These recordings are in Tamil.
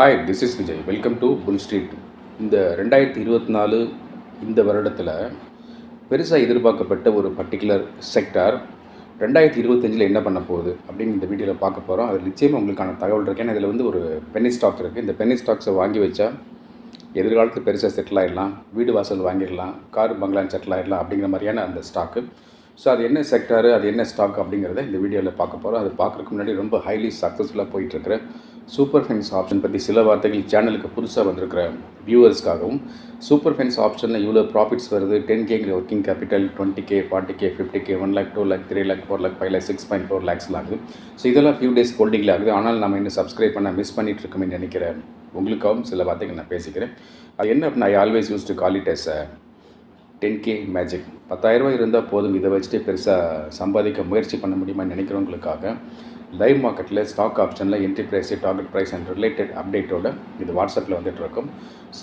Hi this is Vijay welcome to Bull Street இந்த ரெண்டாயிரத்தி இருபத்தி நாலு இந்த வருடத்தில் பெருசாக எதிர்பார்க்கப்பட்ட ஒரு பர்டிகுலர் செக்டார் ரெண்டாயிரத்தி இருபத்தஞ்சில் என்ன பண்ண போகுது அப்படின்னு இந்த வீடியோவில் பார்க்க போகிறோம் அது நிச்சயமாக உங்களுக்கான தகவல் இருக்குது ஏன்னா இதில் வந்து ஒரு பென்னி ஸ்டாக் இருக்குது இந்த பென்னி ஸ்டாக்ஸை வாங்கி வச்சா எதிர்காலத்தில் பெருசாக செட்டில் ஆகிடலாம் வீடு வாசல் வாங்கிடலாம். கார் பங்களான் செட்டில் ஆகிடலாம் அப்படிங்கிற மாதிரியான அந்த ஸ்டாக்கு ஸோ அது என்ன செக்டாரு அது என்ன ஸ்டாக் அப்படிங்கிறத இந்த வீடியோவில் பார்க்க போகிறோம் அது பார்க்குறதுக்கு முன்னாடி ரொம்ப ஹைலி சக்ஸஸ்ஃபுல்லாக போயிட்டுருக்கிற சூப்பர் ஃபென்ஸ் ஆப்ஷன் பற்றி சில வார்த்தைகள் சேனலுக்கு புதுசாக வந்திருக்கிற வியூவர்ஸ்க்காகவும் சூப்பர் ஃபென்ஸ் ஆப்ஷனில் இவ்வளோ ப்ராஃபிட்ஸ் வருது. Ten கேங்கிற working capital twenty K forty K fifty K one lakh two lakh three lakh four lakh five lakh six point four லேக்ஸ்லாம் ஆகுது ஸோ இதெல்லாம் ஃபியூ டேஸ் ஹோல்டிங்கில் ஆகுது. ஆனால் நம்ம இன்னும் சப்ஸ்கிரைப் பண்ண மிஸ் பண்ணிட்டு இருக்கோமே நினைக்கிறேன். உங்களுக்காகவும் சில வார்த்தைகள் நான் பேசிக்கிறேன். அது என்ன அப்படின்னா I always used to call it as ten K magic. பத்தாயிரரூபா இருந்தால் போதும். இதை வச்சுட்டு பெருசாக சம்பாதிக்க முயற்சி பண்ண முடியுமான்னு நினைக்கிறவங்களுக்காக லைவ் மார்க்கெட்டில் ஸ்டாக் ஆப்ஷனில் entry price target price and related அப்டேட்டோட இது வாட்ஸ்அப்பில் வந்துட்டு இருக்கும்.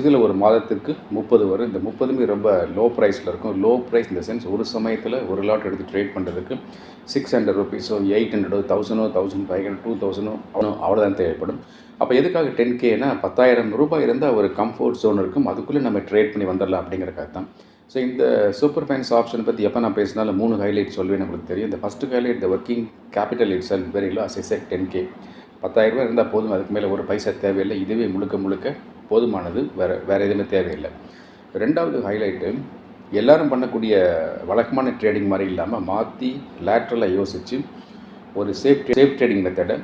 இதில் ஒரு மாதத்துக்கு முப்பது வரும். இந்த முப்பதுமே ரொம்ப லோ ப்ரைஸில் இருக்கும். லோ ப்ரைஸ் இந்த சென்ஸ் ஒரு சமயத்தில் ஒரு லாட் எடுத்து ட்ரேட் பண்ணுறதுக்கு சிக்ஸ் ஹண்ட்ரட் ருபீஸோ எயிட் ஹண்ட்ரடோ தௌசண்டோ தௌசண்ட் ஃபைவ் ஹண்ட்ரட் டூ தௌசண்டோ அவ்வளோதான் தேவைப்படும். அப்போ எதுக்காக டென் கேனா பத்தாயிரம் ரூபாய் இருந்தால் ஒரு கம்ஃபர்ட் ஜோன் இருக்கும். அதுக்குள்ளே நம்ம ட்ரேட் பண்ணி வந்துடலாம் அப்படிங்கிறக்காக தான் ஸோ இந்த சூப்பர் ஃபைன்ஸ் ஆப்ஷன் பற்றி எப்போ நான் பேசினாலும் மூணு ஹைலைட் சொல்வேன் நம்மளுக்கு தெரியும். இந்த first highlight the working capital it's and very low as at ten K பத்தாயிரரூபா இருந்தால் போதும் அதுக்கு மேலே ஒரு பைசா தேவையில்லை. இதுவே முழுக்க முழுக்க போதுமானது வேறு வேறு எதுவுமே தேவையில்லை. ரெண்டாவது ஹைலைட்டு எல்லோரும் பண்ணக்கூடிய வழக்கமான ட்ரேடிங் மாதிரி இல்லாமல் மாற்றி லேட்ரலாக யோசித்து ஒரு சேஃப் சேஃப் ட்ரேடிங் மெத்தடை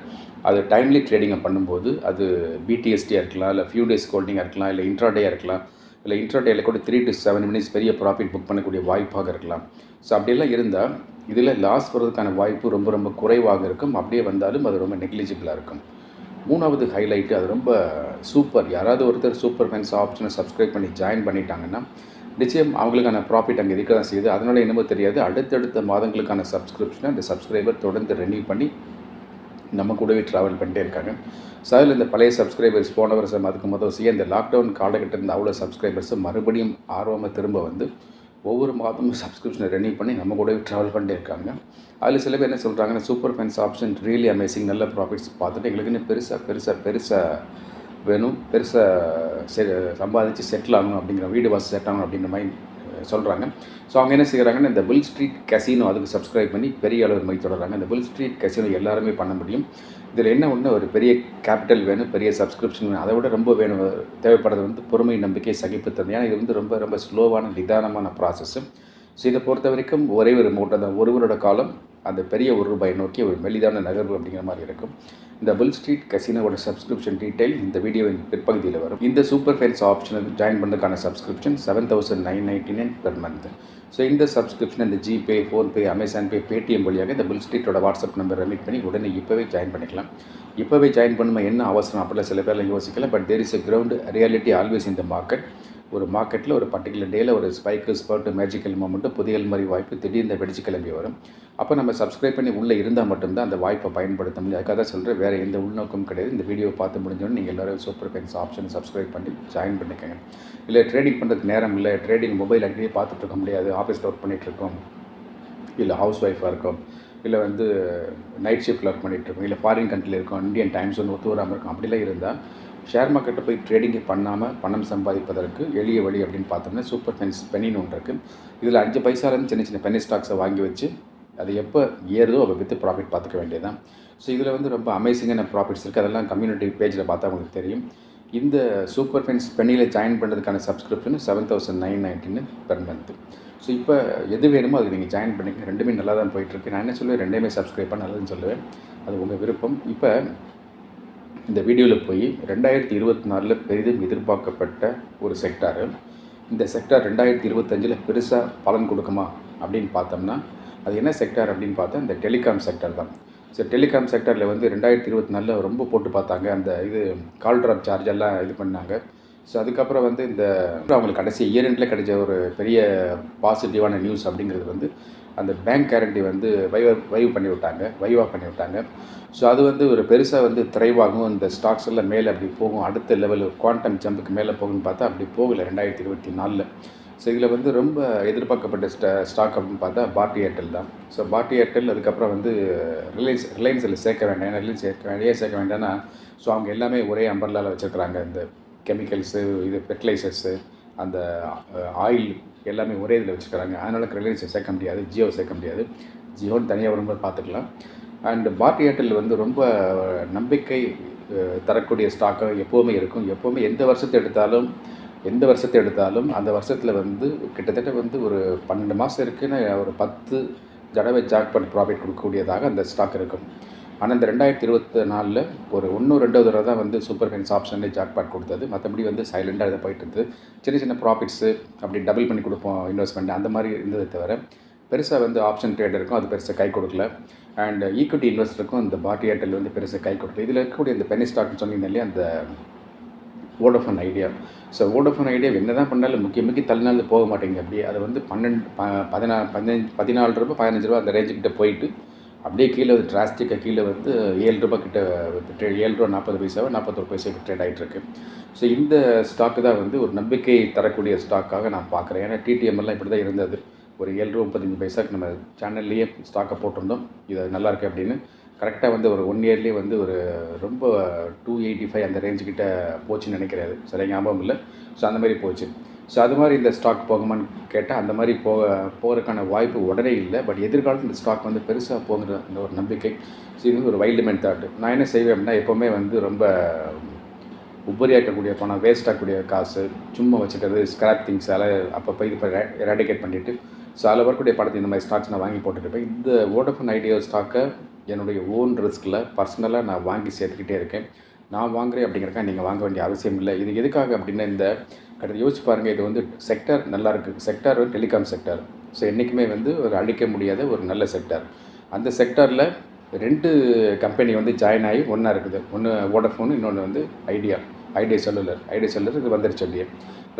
அது டைம்லி ட்ரேடிங்கை பண்ணும்போது அது பிடிஎஸ்டியாக இருக்கலாம் இல்லை ஃபியூ டேஸ் ஹோல்டிங்காக இருக்கலாம் இல்லை இன்ட்ராடேயாக இருக்கலாம். இல்லை இன்டர்டேயில் கூட த்ரீ டு செவன் மினிட்ஸ் பெரிய ப்ராஃபிட் புக் பண்ணக்கூடிய வாய்ப்பாக இருக்கலாம். ஸோ அப்படியெல்லாம் இருந்தால் இதில் லாஸ் வர்றதுக்கான வாய்ப்பு ரொம்ப ரொம்ப குறைவாக இருக்கும். அப்படியே வந்தாலும் அது ரொம்ப நெக்லிஜிபிளாக இருக்கும். மூணாவது ஹைலைட்டு அது ரொம்ப சூப்பர் யாராவது ஒருத்தர் சூப்பர் ஃபேன்ஸ் ஆப்ஷனை சப்ஸ்கிரைப் பண்ணி ஜாயின் பண்ணிட்டாங்கன்னா நிச்சயம் அவங்களுக்கான ப்ராஃபிட் அங்கே இருக்க தான் செய்யுது. அதனால் என்னமோ தெரியாது. அடுத்தடுத்த மாதங்களுக்கான சப்ஸ்கிரிப்ஷனை அந்த சப்ஸ்கிரைபர் தொடர்ந்து ரெனியூ பண்ணி நம்ம கூடவே ட்ராவல் பண்ணிட்டே இருக்காங்க. ஸோ அதில் இந்த பழைய சப்ஸ்கிரைபர்ஸ் போன வருஷம் அதுக்கு முதல் செய்ய இந்த லாக்டவுன் காலகட்டத்தில் இருந்த அவ்வளோ சப்ஸ்கிரைபர்ஸை மறுபடியும் ஆர்வமாக திரும்ப வந்து ஒவ்வொரு மாதமும் சப்ஸ்கிரிப்ஷனை ரெனியூ பண்ணி நம்ம கூடவே ட்ராவல் பண்ணிட்டு இருக்காங்க. அதில் சில பேர் என்ன சொல்கிறாங்கன்னா super fans option really amazing நல்ல ப்ராஃபிட்ஸ் பார்த்துட்டு எங்களுக்கு இன்னும் பெருசாக பெருசாக பெருசாக வேணும். பெருசாக செ சம்பாதிச்சு செட்டில் ஆகணும் அப்படிங்கிற வீடு வாசி செட் ஆகணும் அப்படிங்கிற மாதிரி சொல்கிறாங்க ஸோ அவங்க என்ன செய்கிறாங்கன்னா இந்த வில் ஸ்ட்ரீட் கசினோ அதுக்கு சப்ஸ்கிரைப் பண்ணி பெரிய அளவு மாதிரி தொடர்றாங்க. இந்த வில் ஸ்ட்ரீட் கசினோ எல்லாருமே பண்ண முடியும். இதில் என்ன ஒன்று ஒரு பெரிய கேபிட்டல் வேணும் பெரிய சப்ஸ்கிரிப்ஷன் வேணும். அதை விட ரொம்ப வேணும். தேவைப்படுறது வந்து பொறுமை நம்பிக்கை சகிப்புத்தன்மை ஏன்னா இது வந்து ரொம்ப ரொம்ப ஸ்லோவான நிதானமான ப்ராசஸ்ஸு ஸோ இதை பொறுத்த வரைக்கும் ஒரே ஒரு மூட்டை தான். ஒருவரோட காலம் அந்த பெரிய ஒரு ரூபாய் நோக்கி ஒரு மெலிதான நகர்வு அப்படிங்கிற மாதிரி இருக்கும். இந்த புல் ஸ்ட்ரீட் கசினோட சப்ஸ்கிரிப்ஷன் டீட்டெயில் இந்த வீடியோவின் பிற்பகுதியில் வரும். இந்த சூப்பர் ஃபேன்ஸ் ஆப்ஷனில் ஜாயின் பண்ணுறதுக்கான subscription seven thousand nine ninety nine per month so இந்த சப்ஸ்கிரிப்ஷன் இந்த GPay PhonePe Amazon Pay Paytm வழியாக இந்த புல் ஸ்ட்ரீட்டோட வாட்ஸ்அப் நம்பர் ரெமிட் பண்ணி உடனே இப்போவே ஜாயின் பண்ணிக்கலாம். இப்போவே ஜாயின் பண்ணுமா என்ன அவசரம் அப்படிலாம் சில பேர்லாம் யோசிக்கல but there is a ground reality always இந்த மார்க்கெட் ஒரு மார்க்கெட்டில் ஒரு பர்டிகுலர் டேயில் ஒரு ஸ்பைக்கு ஸ்பர்ட்டு மேஜிக்கல் மூமெண்ட்டு புதிய மாதிரி வாய்ப்பு திடீர்னு வெடிச்சு கிளம்பி வரும். அப்போ நம்ம சப்ஸ்கிரைப் பண்ணி உள்ளே இருந்தால் மட்டும்தான் அந்த வாய்ப்பை பயன்படுத்த முடியும். அதுக்காக தான் சொல்கிறேன் வேறு எந்த உள்நோக்கம் கிடையாது. இந்த வீடியோ பார்த்து முடிஞ்சோன்னு நீங்கள் எல்லோரும் சூப்பர் பென்ஸ் ஆப்ஷன் சப்ஸ்கிரைப் பண்ணி ஜாயின் பண்ணிக்கோங்க. இல்லை ட்ரேடிங் பண்ணுறதுக்கு நேரம் இல்லை ட்ரேடிங் மொபைல் அங்கேயே பார்த்துட்டு இருக்க முடியாது ஆஃபீஸில் ஒர்க் பண்ணிகிட்ருக்கோம் இல்லை ஹவுஸ் ஒய்ஃபாக இருக்கும். இல்லை வந்து நைட் ஷிஃப்ட்டில் ஒர்க் பண்ணிகிட்ருக்கோம் இல்லை ஃபாரின் கண்ட்ரியில் இருக்கும் இந்தியன் டைம்ஸ் ஒன்று ஒத்து வராமல் இருக்கும். அப்படிலாம் இருந்தால் ஷேர் மார்க்கெட்டை போய் ட்ரேடிங்கை பண்ணாமல் பணம் சம்பாதிப்பதற்கு எளிய வழி அப்படின்னு பார்த்தோம்னா சூப்பர் பென்ஸ் பெனின்னு ஒன்று இருக்குது இதில் அஞ்சு பைசாலேருந்து சின்ன சின்ன பென்னி ஸ்டாக்ஸை வாங்கி வச்சு அது எப்போ ஏறுதோ அதை விற்று ப்ராஃபிட் பார்த்துக்க வேண்டியதான் ஸோ இதில் வந்து ரொம்ப அமேசிங்கான ப்ராஃபிட்ஸ் இருக்குது அதெல்லாம் கம்யூனிட்டி பேஜில் பார்த்தா உங்களுக்கு தெரியும். இந்த சூப்பர் ஃபென்ஸ் பெண்ணியில் ஜாயின் பண்ணுறதுக்கான சப்ஸ்கிரிப்ஷன் செவன் தௌசண்ட் நைன் நைன்டின்னு பெர் மந்த்து ஸோ இப்போ எது வேணுமோ அதுக்கு நீங்கள் ஜாயின் பண்ணிக்க ரெண்டுமே நல்லா தான் போயிட்டுருக்கு நான் என்ன சொல்லுவேன் ரெண்டுமே சப்ஸ்கிரைப் பண்ண நல்லதுன்னு சொல்லுவேன். அது உங்கள் விருப்பம். இப்போ இந்த வீடியோவில் போய் ரெண்டாயிரத்தி இருபத்தி நாலில் பெரிதும் எதிர்பார்க்கப்பட்ட ஒரு செக்டாரு இந்த செக்டார் ரெண்டாயிரத்தி இருபத்தஞ்சில் பெருசாக பலன் கொடுக்குமா அப்படின்னு பார்த்தோம்னா அது என்ன செக்டார் அப்படின்னு பார்த்தா இந்த டெலிகாம் செக்டர் தான். ஸோ டெலிகாம் செக்டரில் வந்து ரெண்டாயிரத்தி இருபத்தி நாலில் ரொம்ப போட்டு பார்த்தாங்க. அந்த இது கால் ட்ராப் சார்ஜ் எல்லாம் இது பண்ணாங்க. ஸோ அதுக்கப்புறம் வந்து இந்த அவங்களுக்கு கடைசி இயர் எண்டில் கிடைச்ச ஒரு பெரிய பாசிட்டிவான நியூஸ் அப்படிங்கிறது வந்து அந்த பேங்க் கேரண்டி வந்து வைவ வைவ் பண்ணி விட்டாங்க வைவாக பண்ணி விட்டாங்க. ஸோ அது வந்து ஒரு பெருசாக வந்து திரைவாகும் இந்த ஸ்டாக்ஸ் எல்லாம் மேலே அப்படி போகும். அடுத்த லெவல் குவாண்டம் ஜம்புக்கு மேலே போகும்னு பார்த்தா அப்படி போகலை ரெண்டாயிரத்தி இருபத்தி நாலில். ஸோ இதில் வந்து ரொம்ப எதிர்பார்க்கப்பட்ட ஸ்டா ஸ்டாக் அப்படின்னு பார்த்தா பாரதி ஏர்டெல் தான். ஸோ பாரதி ஏர்டெல் அதுக்கப்புறம் வந்து ரிலையன்ஸ் ரிலையன்ஸில் சேர்க்க வேண்டாம். ஏன்னா ரிலையன்ஸ் சேர்க்க வேண்டிய சேர்க்க வேண்டாம்னா ஸோ அவங்க எல்லாமே ஒரே அம்பர்லாவில் வச்சுருக்குறாங்க. இந்த கெமிக்கல்ஸு இது ஃபெர்டிலைசர்ஸு அந்த ஆயில் எல்லாமே ஒரே இதில் வச்சுக்கிறாங்க. அதனால் ரிலையன்ஸை சேர்க்க முடியாது ஜியோ சேர்க்க முடியாது. ஜியோன்னு தனியாக வரும்போது பார்த்துக்கலாம். அண்டு பாரதி ஏர்டெல் வந்து ரொம்ப நம்பிக்கை தரக்கூடிய ஸ்டாக்காக எப்போவுமே இருக்கும். எப்போவுமே எந்த வருஷத்தை எடுத்தாலும் எந்த வருஷத்தை எடுத்தாலும் அந்த வருஷத்தில் வந்து கிட்டத்தட்ட வந்து ஒரு பன்னெண்டு மாதம் இருக்குன்னு ஒரு பத்து தடவை ஜாக்பாட் ப்ராஃபிட் கொடுக்கக்கூடியதாக அந்த ஸ்டாக் இருக்கும். ஆனால் இந்த ரெண்டாயிரத்தி இருபத்தி நாலில் ஒரு ஒன்று ரெண்டாவது தடவை தான் வந்து சூப்பர் ஃபைன்ஸ் ஆப்ஷன்லேயே ஜாக்பாட் கொடுத்தது. மற்றபடி வந்து சைலண்டாக இதை போயிட்டு இருந்தது. சின்ன சின்ன ப்ராஃபிட்ஸு அப்படி டபுள் பண்ணி கொடுப்போம் இன்வெஸ்ட்மெண்ட் அந்த மாதிரி இருந்ததை தவிர பெருசாக வந்து ஆப்ஷன் ட்ரேடருக்கும் அது பெருசாக கை கொடுக்கல. அண்ட் ஈக்விட்டி இன்வெஸ்டருக்கும் அந்த பாட்டி ஏர்டெல் வந்து பெருசாக கை கொடுக்கல. இதில் இருக்கக்கூடிய இந்த பெனி ஸ்டாக்னு சொன்னீங்க அந்த Vodafone Idea so Vodafone Idea என்ன தான் பண்ணாலும் முக்கிய முக்கிய தள்ளினாலும் போக மாட்டேங்குது. அப்படியே அது வந்து பன்னெண்டு ப பதினா பதினஞ்சு பதினாலு ரூபா பதினஞ்சு ரூபா அந்த ரேஞ்சுக்கிட்ட போயிட்டு அப்படியே கீழே வந்து டிராஸ்டிக்காக கீழே வந்து ஏழு ரூபா கிட்ட ஏழு ரூபா நாற்பது பைசாவை நாற்பத்தொரு பைசாவுக்கு ட்ரேட் ஆகிட்டு ஸோ இந்த ஸ்டாக்கு தான் வந்து ஒரு நம்பிக்கை தரக்கூடிய ஸ்டாக்காக நான் பார்க்குறேன். ஏன்னா டிடிஎம் எல்லாம் இப்படி தான் இருந்தது. ஒரு ஏழு ரூபா முப்பத்தஞ்சு பைசாக்கு நம்ம சேனல்லையே ஸ்டாக்கை போட்டிருந்தோம். இது நல்லாயிருக்கு அப்படின்னு. கரெக்டாக வந்து ஒரு ஒன் இயர்லேயே வந்து ஒரு ரொம்ப டூ எயிட்டி ஃபைவ் அந்த ரேஞ்சுக்கிட்ட போச்சுன்னு நினைக்கிறாரு சரியாக ஞாபகம் இல்லை? ஸோ அந்த மாதிரி போச்சு. ஸோ அது மாதிரி இந்த ஸ்டாக் போகுமான்னு கேட்டால் அந்த மாதிரி போக போகிறதுக்கான வாய்ப்பு உடனே இல்லை. பட் எதிர்காலத்தில் இந்த ஸ்டாக் வந்து பெருசாக போகிற அந்த ஒரு நம்பிக்கை. ஸோ இது வந்து ஒரு வைல்டு மேன் தாட் நான் என்ன செய்வேன் அப்படின்னா எப்போவுமே வந்து ரொம்ப உபரியாக்கக்கூடிய பணம் வேஸ்ட் ஆகக்கூடிய காசு சும்மா வச்சுக்கிறது ஸ்கிராப் திங்ஸ் எல்லாம் அப்பப்போ இது ரேடிகேட் பண்ணிவிட்டு ஸோ அதில் வரக்கூடிய படத்தை இந்த மாதிரி ஸ்டாக்ஸ் நான் வாங்கி போட்டுருப்பேன் இந்த ஓடஃபோன் ஐடியா ஸ்டாக்கை என்னுடைய ஓன் ரிஸ்கில் பர்சனலாக நான் வாங்கி சேர்த்துக்கிட்டே இருக்கேன். நான் வாங்குறேன் அப்படிங்கிறக்கா நீங்கள் வாங்க வேண்டிய அவசியம் இல்லை. இது எதுக்காக அப்படின்னா இந்த கடந்த யோசிச்சு பாருங்கள் இது வந்து செக்டர் நல்லா இருக்குது செக்டார் வந்து டெலிகாம் செக்டர் ஸோ என்றைக்குமே வந்து ஒரு அழிக்க முடியாத ஒரு நல்ல செக்டர் அந்த செக்டாரில் ரெண்டு கம்பெனி வந்து ஜாயின் ஆகி ஒன்றா இருக்குது. ஒன்று ஓடஃபோன் இன்னொன்று வந்து Idea Idea Cellular Idea Cellular இது வந்துருச்சு அப்படியே.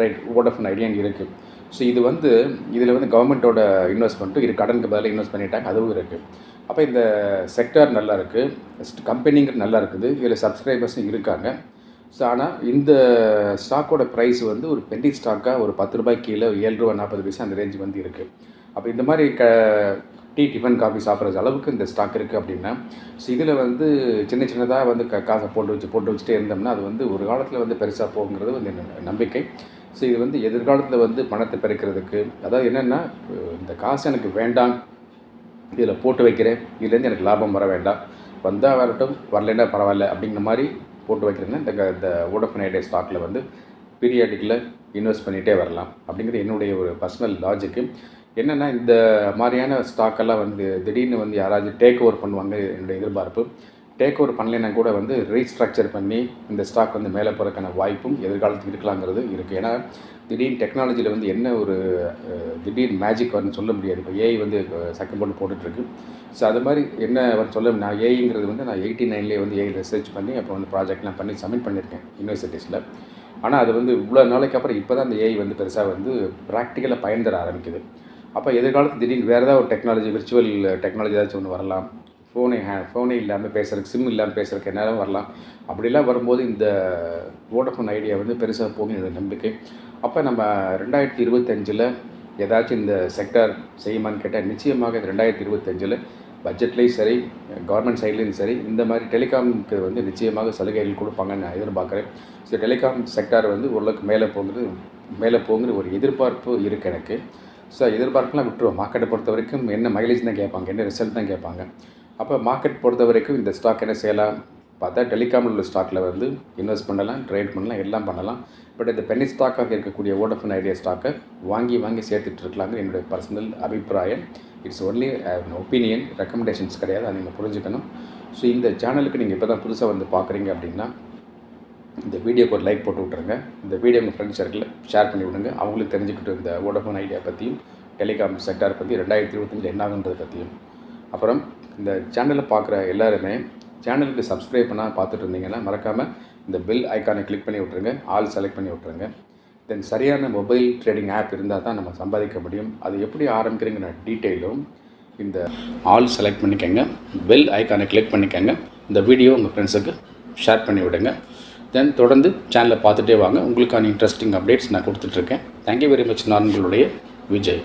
ரைட் ஓடஃபோன் ஐடியா இருக்குது ஸோ இது வந்து இதில் வந்து கவர்மெண்ட்டோட இன்வெஸ்ட்மெண்ட்டும் இது கடனுக்கு பதிலாக இன்வெஸ்ட் பண்ணிட்டாங்க. அதுவும் இருக்குது அப்போ இந்த செக்டார் நல்லா இருக்குது கம்பெனிங்கிறது நல்லா இருக்குது. இதில் சப்ஸ்கிரைபர்ஸும் இருக்காங்க. ஸோ ஆனால் இந்த ஸ்டாக்கோட ப்ரைஸ் வந்து ஒரு பெண்டிங் ஸ்டாக்காக ஒரு பத்து ரூபாய் கீழே ஏழு ரூபா நாற்பது பைசா அந்த ரேஞ்ச் வந்து இருக்குது அப்போ இந்த மாதிரி க டீ டிஃபன் காஃபி சாப்பிட்ற அளவுக்கு இந்த ஸ்டாக் இருக்குது அப்படின்னா ஸோ இதில் வந்து சின்ன சின்னதாக வந்து க காசை போட்டு வச்சு போட்டு வச்சுட்டே இருந்தோம்னா அது வந்து ஒரு காலத்தில் வந்து பெருசாக போகுங்கிறது வந்து என்னோட நம்பிக்கை. ஸோ இது வந்து எதிர்காலத்தில் வந்து பணத்தை பெருக்கிறதுக்கு அதாவது என்னென்னா இந்த காசு எனக்கு வேண்டாம் இதில் போட்டு வைக்கிறேன் இதுலேருந்து எனக்கு லாபம் வர வேண்டாம். வந்தால் வரட்டும் வரலைன்னா பரவாயில்ல அப்படிங்கிற மாதிரி போட்டு வைக்கிறதுனா இந்த க- இந்த ஐடியா ஸ்டாக்கில் வந்து பீரியாடிக்கில் இன்வெஸ்ட் பண்ணிகிட்டே வரலாம். அப்படிங்கிறது என்னுடைய ஒரு பர்சனல் லாஜிக்கு என்னென்னா இந்த மாதிரியான ஸ்டாக்கெல்லாம் வந்து திடீர்னு வந்து யாராச்சும் டேக் ஓவர் பண்ணுவாங்க என்னுடைய எதிர்பார்ப்பு. டேக் ஓவர் பண்ணலைன்னா கூட வந்து ரீஸ்ட்ரக்சர் பண்ணி இந்த ஸ்டாக் வந்து மேலே போகிறதுக்கான வாய்ப்பும் எதிர்காலத்துக்கு இருக்கலாங்கிறது இருக்குது ஏன்னா திடீர்னு டெக்னாலஜியில் வந்து என்ன ஒரு திடீர் மேஜிக் வரும்னு சொல்ல முடியாது. இப்போ ஏஐ வந்து சக்கம் போட்டு போட்டுட்ருக்கு. ஸோ அது மாதிரி என்ன வரும் சொல்ல நான் ஏஐங்கிறது வந்து நான் எயிட்டி நைன்லேயே வந்து ஏஐ ரிசர்ச் பண்ணி அப்போ வந்து ப்ராஜெக்ட்லாம் பண்ணி சப்மிட் பண்ணியிருக்கேன் யூனிவர்சிட்டிஸில் ஆனால் அது வந்து இவ்வளோ நாளைக்கு அப்புறம் இப்போ தான் அந்த ஏஐ வந்து பெருசாக வந்து ப்ராக்டிக்கலாக பயன் தர ஆரம்பிக்குது. அப்போ எதிர்காலத்து திடீர்னு வேறு ஏதாவது ஒரு டெக்னாலஜி விர்ச்சுவல் டெக்னாலஜி ஏதாச்சும் ஒன்று வரலாம். ஃபோனை ஹே ஃபோனே இல்லாமல் பேசுகிறதுக்கு சிம் இல்லாமல் பேசுறதுக்கு நேரம் வரலாம். அப்படிலாம் வரும்போது இந்த வோடஃபோன் ஐடியா வந்து பெருசாக போகுது நம்பிக்கை. அப்போ நம்ம ரெண்டாயிரத்தி இருபத்தஞ்சில் ஏதாச்சும் இந்த செக்டார் செய்யுமான்னு கேட்டால் நிச்சயமாக இந்த ரெண்டாயிரத்தி இருபத்தஞ்சில் பட்ஜெட்லேயும் சரி கவர்மெண்ட் சைட்லேயும் சரி இந்த மாதிரி டெலிகாமுக்கு வந்து நிச்சயமாக சலுகைகள் கொடுப்பாங்கன்னு நான் எதிர்பார்க்குறேன். ஸோ டெலிகாம் செக்டார் வந்து ஓரளவுக்கு மேலே போங்கிறது மேலே போங்கிற ஒரு எதிர்பார்ப்பு இருக்குது எனக்கு. ஸோ எதிர்பார்ப்புலாம் விட்டுருவோம். மார்க்கெட்டை பொறுத்த வரைக்கும் என்ன மைலேஜ் தான் கேட்பாங்க என்ன ரிசல்ட் தான் கேட்பாங்க. அப்போ மார்க்கெட் பொறுத்த வரைக்கும் இந்த ஸ்டாக் என்ன செய்யலாம்? பார்த்தா டெலிகாமில் உள்ள ஸ்டாக்கில் வந்து இன்வெஸ்ட் பண்ணலாம் ட்ரேட் பண்ணலாம் எல்லாம் பண்ணலாம். பட் இந்த பென்னி ஸ்டாக்காக இருக்கக்கூடிய ஓடஃபன் ஐடியா ஸ்டாக்கை வாங்கி வாங்கி சேர்த்துட்டு இருக்கலாங்க என்னுடைய பர்சனல் அபிப்பிராயம். இட்ஸ் ஒன்லி ஒப்பீனியன் ரெக்கமெண்டேஷன்ஸ் கிடையாது அதை நீங்கள் புரிஞ்சுக்கணும். ஸோ இந்த சேனலுக்கு நீங்கள் இப்போ தான் புதுசாக வந்து பார்க்குறீங்க அப்படின்னா இந்த வீடியோக்கு ஒரு லைக் போட்டு விட்ருங்க இந்த வீடியோ உங்கள் ஃப்ரெண்ட்ஸ் சர்க்கிளில் ஷேர் பண்ணி விடுங்க. அவங்களுக்கு தெரிஞ்சுக்கிட்டு இந்த வோடஃபோன் ஐடியா பற்றியும் டெலிகாம் செக்டார் பற்றி ரெண்டாயிரத்தி இருபத்தஞ்சில் என்ன ஆகுன்றதை பற்றியும் அப்புறம் இந்த சேனலை பார்க்குற எல்லாருமே சேனலுக்கு சப்ஸ்கிரைப் பண்ணால் பார்த்துட்டு இருந்தீங்கன்னா மறக்காமல் இந்த பெல் ஐக்கானை கிளிக் பண்ணி விட்ருங்க ஆல் செலக்ட் பண்ணி விட்ருங்க தென் சரியான மொபைல் ட்ரேடிங் ஆப் இருந்தால் தான் நம்ம சம்பாதிக்க முடியும். அது எப்படி ஆரம்பிக்கிறீங்கிற டீட்டெயிலும் இந்த ஆல் செலக்ட் பண்ணிக்கோங்க. பெல் ஐக்கானை கிளிக் பண்ணிக்கோங்க. இந்த வீடியோ உங்கள் ஃப்ரெண்ட்ஸுக்கு ஷேர் பண்ணி விடுங்க. தென் தொடர்ந்து சேனலை பார்த்துட்டே வாங்க. உங்களுக்கான இன்ட்ரெஸ்டிங் அப்டேட்ஸ் நான் கொடுத்துட்ருக்கேன் தேங்க்யூ வெரி மச் நான் உங்களுடைய விஜய்.